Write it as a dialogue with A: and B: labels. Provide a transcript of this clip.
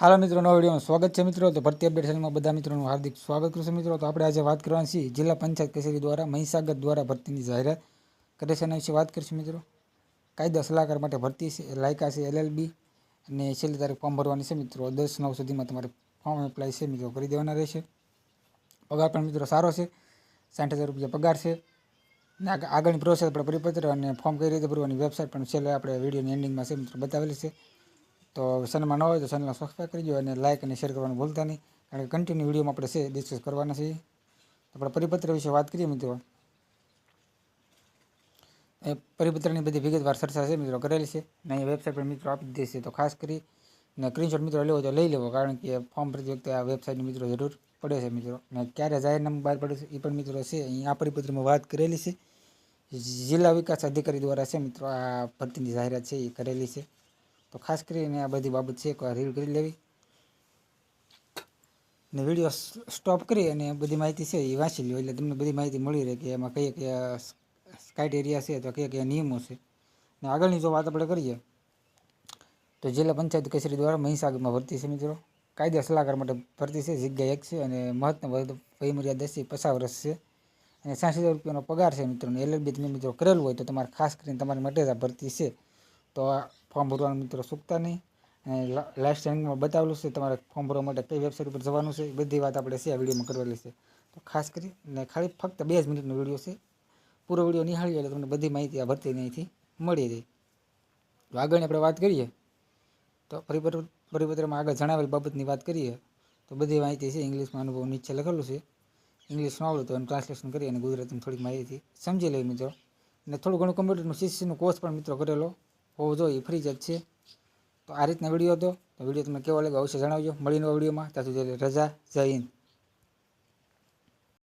A: હાલો મિત્રો, નવા વિડીયોમાં સ્વાગત છે મિત્રો. તો ભરતી અપડેટ ચેનલમાં બધા મિત્રોનું હાર્દિક સ્વાગત કરું છું મિત્રો. તો આપણે આજે વાત કરવાની છીએ જિલ્લા પંચાયત કચેરી દ્વારા મહીસાગર દ્વારા ભરતીની જાહેરાત કરે છે. એના વિશે વાત કરીશું મિત્રો. કાયદા સલાહકાર માટે ભરતી છે, લાયકા છે એલએલબી અને છેલ્લી તારીખ ફોર્મ ભરવાની છે મિત્રો. દસ નવ સુધીમાં તમારે ફોર્મ એપ્લાય છે મિત્રો, કરી દેવાના રહેશે. પગાર પણ મિત્રો સારો છે. સાઠ હજાર રૂપિયા પગાર છે. ને આગ- આગળની પ્રોસેસ આપણે પરિપત્ર અને ફોર્મ કઈ રીતે ભરવાની વેબસાઇટ પણ છેલ્લે આપણે વિડીયોની એન્ડિંગમાં છે મિત્રો બતાવેલી છે. તો ચેનલમાં ન હોય તો ચેનલને સબસ્ક્રાઈબ કરી દો અને લાઇક અને શેર કરવાનું ભૂલતા નહીં. કારણ કે કન્ટિન્યુ વિડીયોમાં આપણે છે ડિસ્કસ કરવાના છે તો આપણે પરિપત્ર વિશે વાત કરીએ મિત્રો. એ પરિપત્રની બધી વિગતવાર ચર્ચા છે મિત્રો કરેલી છે. અને અહીં વેબસાઇટ પર મિત્રો આપી દેશે તો ખાસ કરી ને સ્ક્રીનશોટ મિત્રો લેવો તો લઈ લેવો, કારણ કે ફોર્મ ભરતી વખતે આ વેબસાઇટની મિત્રો જરૂર પડે છે મિત્રો. અને ક્યારે જાહેરનામું બહાર પડે છે એ પણ મિત્રો છે, અહીં આ પરિપત્રમાં વાત કરેલી છે. જિલ્લા વિકાસ અધિકારી દ્વારા છે મિત્રો આ ભરતીની જાહેરાત છે એ કરેલી છે. તો ખાસ કરીને આ બધી બાબત છે એકવાર રીડ કરી લેવી. ને વીડિયો સ્ટોપ કરી અને બધી માહિતી છે એ વાંચી લો એટલે તમને બધી માહિતી મળી રહે કે એમાં કયા કયા ક્રાઇટેરિયા છે અથવા કયા કયા નિયમો છે. ને આગળની જો વાત આપણે કરીએ, તો જિલ્લા પંચાયત કચેરી દ્વારા મહીસાગરમાં ભરતી છે મિત્રો. કાયદા સલાહકાર માટે ભરતી છે, જગ્યા એક છે અને મહત્તમ વય વયમર્યાદા દસથી પચાસ વર્ષ છે. અને સાઠ હજાર રૂપિયાનો પગાર છે મિત્રોને. એલએલબી તમે મિત્રો કરેલું હોય તો તમારે ખાસ કરીને તમારી માટે જ આ ભરતી છે. તો આ ફોર્મ ભરવાનું મિત્રો ચૂકતા નહીં. લાસ્ટ ટાઈમમાં બતાવેલું છે તમારે ફોર્મ ભરવા માટે કઈ વેબસાઇટ ઉપર જવાનું છે, એ બધી વાત આપણે છે આ વિડીયોમાં કરવાની છે. તો ખાસ કરીને ખાલી ફક્ત બે જ મિનિટનો વીડિયો છે. પૂરો વીડિયો નિહાળી એટલે તમને બધી માહિતી આ ભરતી અહીંથી મળી રહી. તો આગળની આપણે વાત કરીએ. તો પરિપત્ર, પરિપત્રમાં આગળ જણાવેલ બાબતની વાત કરીએ. તો બધી માહિતી છે ઇંગ્લિશમાં અનુભવ નીચે લખેલું છે. ઇંગ્લિશ ન આવડે તો એનું ટ્રાન્સલેશન કરી અને ગુજરાતીમાં થોડીક માહિતી સમજી લઈએ મિત્રો. અને થોડું ઘણું કમ્પ્યુટરનું સીસીનો કોર્સ પણ મિત્રો કરેલો. હોવો એ ફ્રી જ છે. તો આ રીતના વીડિયો હતો. વીડિયો તમને કેવો લાગ્યો અવશ્ય જણાવજો. મળીને વિડીયોમાં. ત્યાં સુધી રજા, જય હિન્દ.